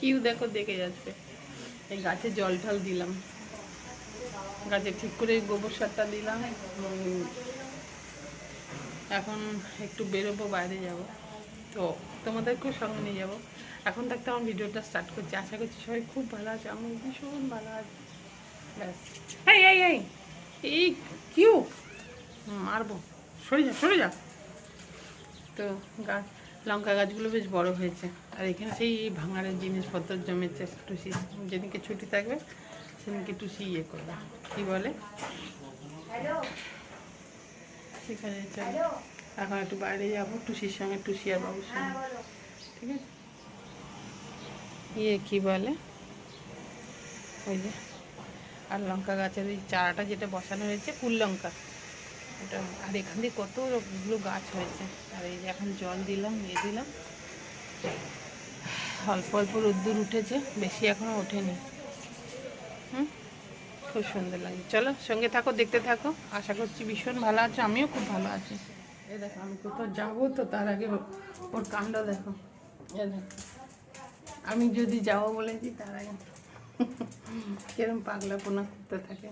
Q দেখো, দেখে যাচ্ছে। এই গাছে জল টল দিলাম। গাছে ঠিক করে গোবর সারটা দিলাম। এখন একটু বেরোবো, বাইরে যাব। তো তোমাদেরকেও সঙ্গে নিয়ে যাব। এখন থাকতে আমার ভিডিওটা স্টার্ট করছি। আশা করছি সবাই খুব ভালো আছে। আমি ভীষণ ভালো আছি। ব্যাস। এই এই এই কিউ! মারবো। সরে যা সরে যা। তো গাছ লঙ্কা গাছগুলো বেশ বড় হয়েছে। আর এখানে সেই ভাঙারের জিনিসপত্র জমেছে টুসি যেদিনকে ছুটি থাকবে সেদিনকে টুসি ইয়ে করবে। কী বলে? সেখানে চলো। এখন একটু বাইরে যাব টুসির সঙ্গে টুসি আর বাবুর সঙ্গে। ঠিক আছে? ইয়ে কী বলে? ওই যে আর লঙ্কা গাছের ওই চারাটা যেটা বসানো হয়েছে ফুল লঙ্কা। ওটা আর এখান দিয়ে কতগুলো গাছ হয়েছে? আর এই যে এখন জল দিলাম ইয়ে দিলাম। অল্প অল্প রোদ্দুর উঠেছে, বেশি এখনও ওঠেনি। হুম? খুব সুন্দর লাগে। চলো, সঙ্গে থাকো, দেখতে থাকো। আশা করছি ভীষণ ভালো আছো, আমিও খুব ভালো আছি। এ দেখো, আমি কোথাও যাব তো, তার আগে ওর- ওর কাণ্ড দেখো। এ দেখো। আমি যদি যাব বলেছি তার আগে। কিরম পাগলাপোনা করতে থাকে।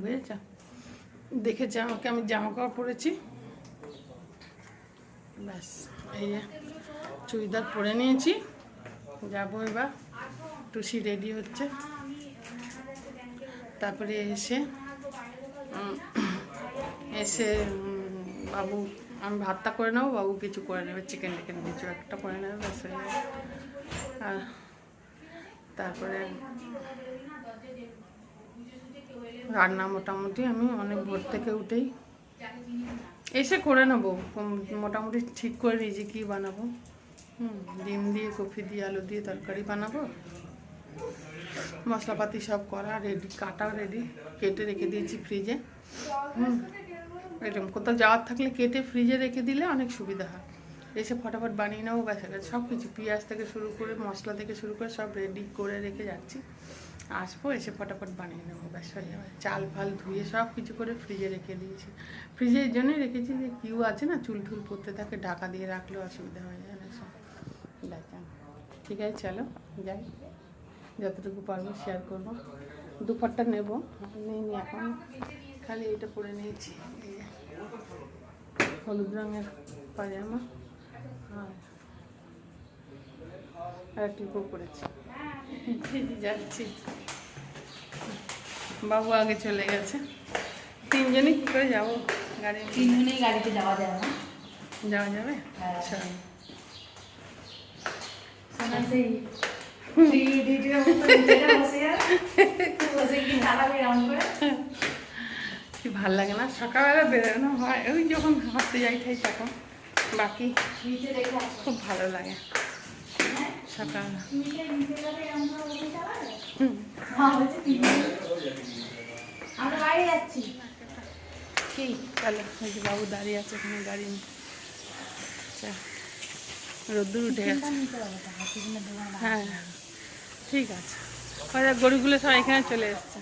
বুঝেছ? দেখেছে জামাকে আমি জামা কাপড় পরেছি ব্যাস, এই যে চুড়িদার পরে নিয়েছি। যাব এবার, টুসি রেডি হচ্ছে। তারপরে এসে এসে বাবু, আমি ভাতটা করে নেব, বাবু কিছু করে নেবে চিকেন টিকেন কিছু একটা করে নেবে, ব্যাস। আর তারপরে রান্না মোটামুটি আমি অনেক ভোর থেকে উঠেই এসে করে নেব। মোটামুটি ঠিক করে নিয়েছি কী বানাবো? হুম, ডিম দিয়ে, কফি দিয়ে, আলু দিয়ে তরকারি বানাবো। মশলাপাতি সব করা রেডি কাটা রেডি কেটে রেখে দিয়েছি ফ্রিজে হুম, এরকম। কোথাও যাওয়ার থাকলে কেটে ফ্রিজে রেখে দিলে অনেক সুবিধা হয়। এসে ফটাফট বানিয়ে নেব, ব্যাস সব কিছু পেঁয়াজ থেকে শুরু করে, মশলা থেকে শুরু করে সব রেডি করে রেখে যাচ্ছি। আসব, এসে ফটাফট বানিয়ে নেব, ব্যাস, হয়ে যাবে। চাল ফাল ধুয়ে সব কিছু করে ফ্রিজে রেখে দিয়েছি। ফ্রিজে এই জন্যই রেখেছি যে কিউ আছে না, চুল টুল পড়তে থাকে, ঢাকা দিয়ে রাখলেও অসুবিধা হয়ে যায় না সব ঠিক আছে, চলো, যাই। যতটুকু পারব শেয়ার করব। দুপাট্টা নেব। নিই নি এখন খালি এটা পরে নিয়েছি। হলুদ রঙের পাজামা আর আর টিপও যাচ্ছি। বাবু আগে চলে গেছে। তিনজনই কী করে যাব? গাড়ি তিনজনেই গাড়িতে যাওয়া না। যাওয়া যাবে? হ্যাঁ। আচ্ছা। কি ভালো লাগে না? সকালবেলা বেরোনো হয়। ওই যখন হাঁটতে যাই ঠাই তখন। বাকি খুব ভালো লাগে। যাচ্ছি। কি? চলো ওই যে বাবু দাঁড়িয়ে আছে ওখানে গাড়ি আচ্ছা রোদ্দুর উঠে গেছে। হ্যাঁ ঠিক আছে। গরুগুলো সবাই এখানে চলে এসছে।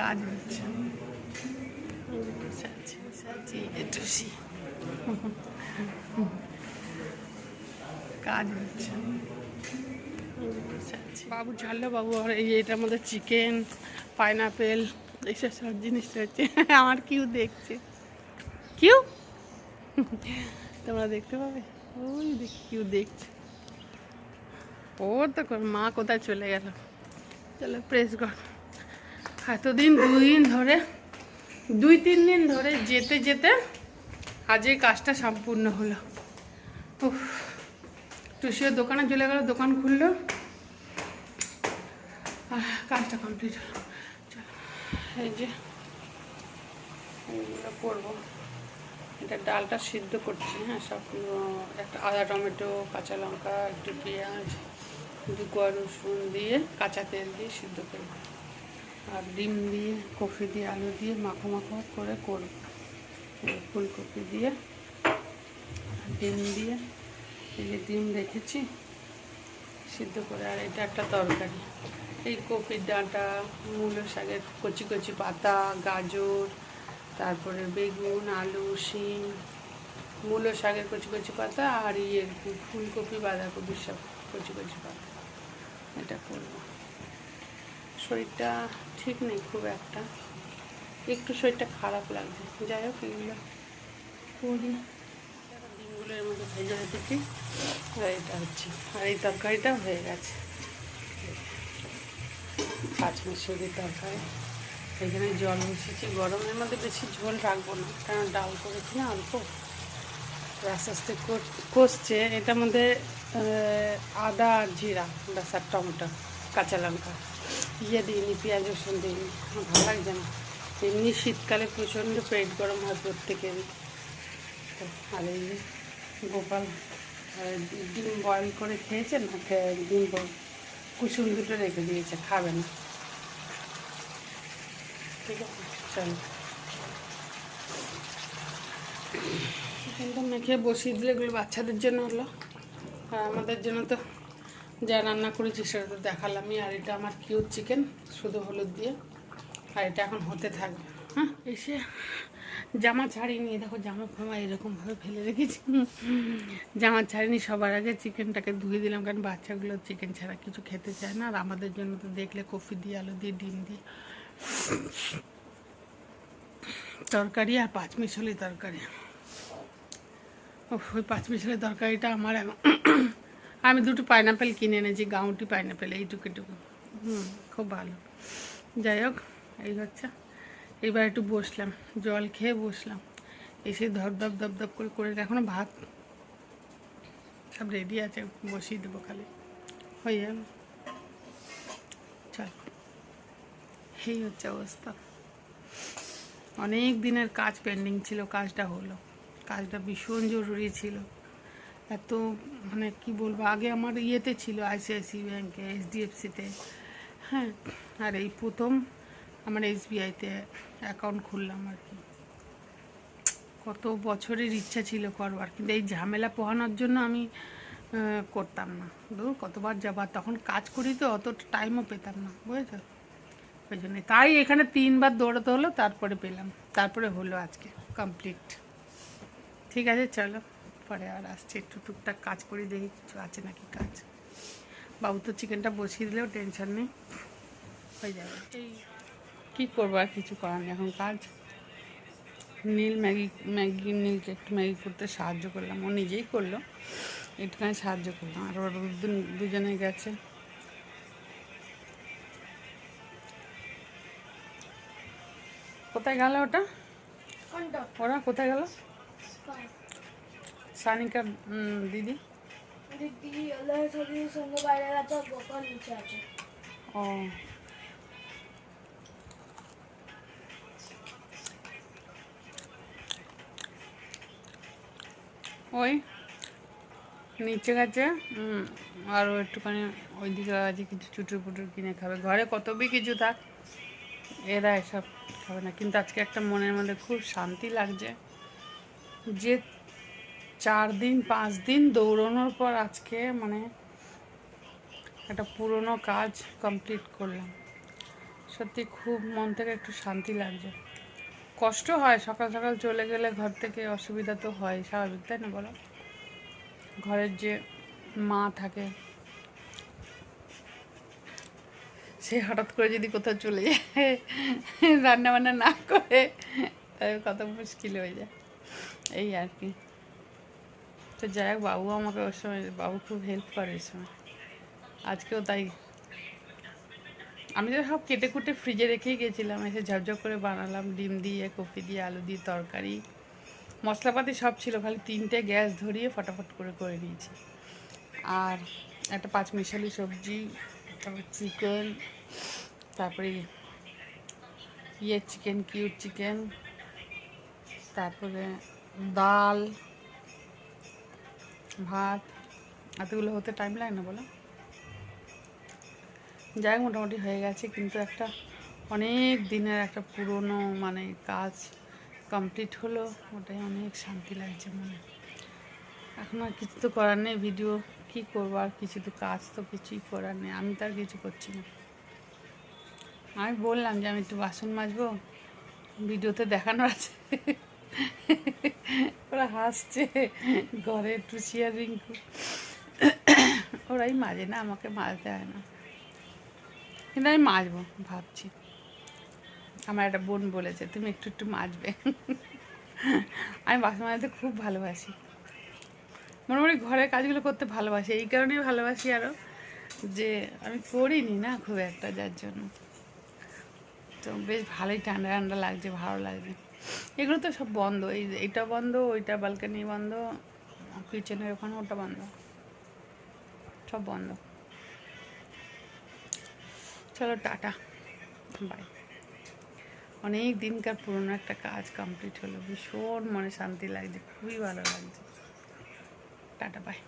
কাজ হচ্ছে এই যে বসে আছি বসে আছি এটুসি কাজ হচ্ছে। বাবু ছাড়লো বাবু, আর এই এটার মধ্যে চিকেন পাইনাপেল এইসব সব জিনিস হচ্ছে আমার কিউ দেখছে। কিউ তোমরা দেখতে পাবে? ওই দেখ কিউ দেখছে। ও তো মা কোথায় চলে গেল? চলো প্রেস কর। এতদিন দুদিন ধরে দুই তিন দিন ধরে যেতে যেতে আজ এই কাজটা সম্পূর্ণ হলো। টুসিও দোকানে চলে গেল দোকান খুললো। আহ, কাজটা কমপ্লিট হলো। চলো এই যে এইগুলো করব। এটা ডালটা সিদ্ধ করছি হ্যাঁ সব একটা আদা টমেটো কাঁচা লঙ্কা একটু পেঁয়াজ দু কোয়া রসুন দিয়ে কাঁচা তেল দিয়ে সিদ্ধ করব আর ডিম দিয়ে, কফি দিয়ে, আলু দিয়ে মাখো মাখো করে করব। ফুলকপি দিয়ে, ডিম দিয়ে, এই যে ডিম রেখেছি, সিদ্ধ করে। আর এটা একটা তরকারি। এই কপির ডাঁটা, মূলো শাকের কচি কচি পাতা, গাজর, তারপরে বেগুন, আলু, শিম, মূলো শাকের কচি কচি পাতা আর ইয়ে ফুলকপি, বাঁধাকপির সব কচি কচি পাতা। এটা করব। শরীরটা ঠিক নেই খুব একটা। একটু শরীরটা খারাপ লাগছে। যাই হোক, এগুলো করি ডিমগুলো এর মধ্যে ভেজে রেখেছি। আর এটা হচ্ছে, আর এই তরকারিটা হয়ে গেছে। পাঁচ মিশরির তরকারি। এখানে জল মিশিয়েছি। গরমের মধ্যে বেশি ঝোল রাখব না, কারণ ডাল করেছি না অল্প। আস্তে আস্তে কষছে। এটার মধ্যে আদা আর জিরা, ব্যাস টমেটো, কাঁচা লঙ্কা। ইয়ে দিইনি, পেঁয়াজ রসুন দিইনি। আমার ভালো লাগছে না। এমনি শীতকালে প্রচণ্ড পেট গরম হয় প্রত্যেকেরই। তো আর এই গোপাল ডিম বয়েল করে খেয়েছে না? ডিম কুসুম দুটো রেখে দিয়েছে, খাবে না। ঠিক আছে, চলো। কিন্তু মেখে বসিয়ে দিলে এগুলো বাচ্চাদের জন্য হলো। আর আমাদের জন্য তো যা রান্না করেছি সেটা তো দেখালামই। আর এটা আমার কিউর চিকেন শুধু হলুদ দিয়ে। আর এটা এখন হতে থাকবে। হ্যাঁ এসে জামা ছাড়িনি দেখো জামা ফামা এরকমভাবে ফেলে রেখেছি। জামা ছাড়িনি সবার আগে চিকেনটাকে ধুয়ে দিলাম, কারণ বাচ্চাগুলো চিকেন ছাড়া কিছু খেতে চায় না। আর আমাদের জন্য তো দেখলে কফি দিয়ে, আলু দিয়ে, ডিম দিয়ে। তরকারি আর পাঁচ মিশালি তরকারি ওই পাঁচ মিশালি তরকারিটা আমার আমি দুটো পাইনাপেল কিনে এনেছি, গাউটি পাইনাপেল এইটুকু টুকু হুম, খুব ভালো। যাই হোক, এই হচ্ছে। এবার একটু বসলাম, জল খেয়ে বসলাম। এসে ধপ ধপ ধপ ধপ করে করে এখনও ভাত সব রেডি আছে, বসিয়ে দেবো খালি। হয়ে যাবে চল। এই হচ্ছে অবস্থা। অনেক দিনের কাজ পেন্ডিং ছিল, কাজটা হলো। কাজটা ভীষণ জরুরি ছিল। এত মানে কি বলব, আগে আমার ইয়েতে ছিল আইসিআইসি ব্যাংকে এইচডিএফসিতে হ্যাঁ আর এই প্রথম আমার এসবিআইতে অ্যাকাউন্ট খুললাম আর কি। কত বছরের ইচ্ছা ছিল করবার, কিন্তু এই ঝামেলা পোহানোর জন্য আমি করতাম না। ধরুন কতবার যাবার, তখন কাজ করি তো, অত টাইমও পেতাম না, বুঝেছ? ওই জন্য। তাই এখানে তিনবার দৌড়াতে হলো, তারপরে পেলাম। তারপরে হলো আজকে কমপ্লিট ঠিক আছে, চলো। পরে আর আসছে একটু টুকটাক কাজ করি দেখি কিছু আছে নাকি কাজ। বাবু তো চিকেনটা বসিয়ে দিলেও টেনশন নেই হয়ে যাবে। এই কী করব আর কিছু করার নেই এখন কাজ। নীল ম্যাগি ম্যাগি নীলকে একটু ম্যাগি করতে সাহায্য করলাম ও নিজেই করল একটুখানি সাহায্য করলাম আর ওর দুজনে গেছে। কোথায় গেল ওটা? ওরা কোথায় গেল? সানিকার উম, দিদি? দিদি আল্লাহ ছবির সঙ্গে বাইরে গেছে গোপাল নিচে আছে। ও। ওই নিচে গেছে আরও একটুখানি ওই দিকে আছে কিছু চুটুর পুটুর কিনে খাবে। ঘরে কত বি কিছু থাক এরা এসব খাবে না। কিন্তু আজকে একটা মনের মধ্যে খুব শান্তি লাগছে যে চার দিন, পাঁচ দিন দৌড়ানোর পর আজকে মানে একটা পুরনো কাজ কমপ্লিট করলাম। সত্যি খুব মন থেকে একটু শান্তি লাগছে। কষ্ট হয়, সকাল সকাল চলে গেলে ঘর থেকে অসুবিধা তো হয়, স্বাভাবিক, তাই না বলো? ঘরের যে মা থাকে, সে হঠাৎ করে যদি কোথাও চলে যায় রান্না বান্না না করে, তাহলে কত মুশকিল হয়ে যায়। এই আর কি। তো যাই হোক, বাবু আমাকে ওর সময়, বাবু খুব হেল্প করে ওই সময়। আজকেও তাই। আমি তো সব কেটে কুটে ফ্রিজে রেখেই গেছিলাম, এসে ঝপঝপ করে বানালাম, ডিম দিয়ে, কপি দিয়ে, আলু দিয়ে, তরকারি। মশলাপাতি সব ছিল, খালি তিনটে গ্যাস ধরিয়ে ফটাফট করে করে নিয়েছি। আর একটা পাঁচমিশালি সবজি, তারপর চিকেন তারপরে ইয়ে চিকেন কিউট চিকেন তারপরে ডাল ভাত, এতগুলো হতে টাইম লাগে না বলো? যাই মোটামুটি হয়ে গেছে, কিন্তু একটা অনেক দিনের একটা পুরনো মানে কাজ কমপ্লিট হলো, ওটাই অনেক শান্তি লাগছে মনে। এখন আর কিছু তো করার নেই ভিডিও কী করব, আর কিছু তো কাজ তো কিছুই করার নেই, আমি তো আর কিছু করছি না। আমি বললাম যে আমি একটু বাসন মাজবো ভিডিওতে দেখানো আছে। ওরা হাসছে। ঘরে টুসি আর রিঙ্কু ওরাই মাজে না আমাকে মাজতে হয় না। কিন্তু আমি মাজবো ভাবছি। আমার একটা বোন বলেছে, তুমি একটু একটু মাজবে আমি বাসন মাজতে খুব ভালোবাসি। মোটামুটি ঘরের কাজগুলো করতে ভালোবাসি। এই কারণেই ভালোবাসি আরও যে আমি করিনি না খুব একটা, যার জন্য। তো বেশ ভালোই ঠান্ডা ঠান্ডা লাগছে, ভালো লাগছে। এগুলো তো সব বন্ধ, এই এইটা বন্ধ, ওইটা বালকানি বন্ধ কিচেনের ওখানে ওটা বন্ধ। সব বন্ধ। চলো টাটা বাই অনেক দিনকার পুরনো একটা কাজ কমপ্লিট হলো, ভীষণ মনে শান্তি লাগছে, খুবই ভালো লাগছে। Tata bye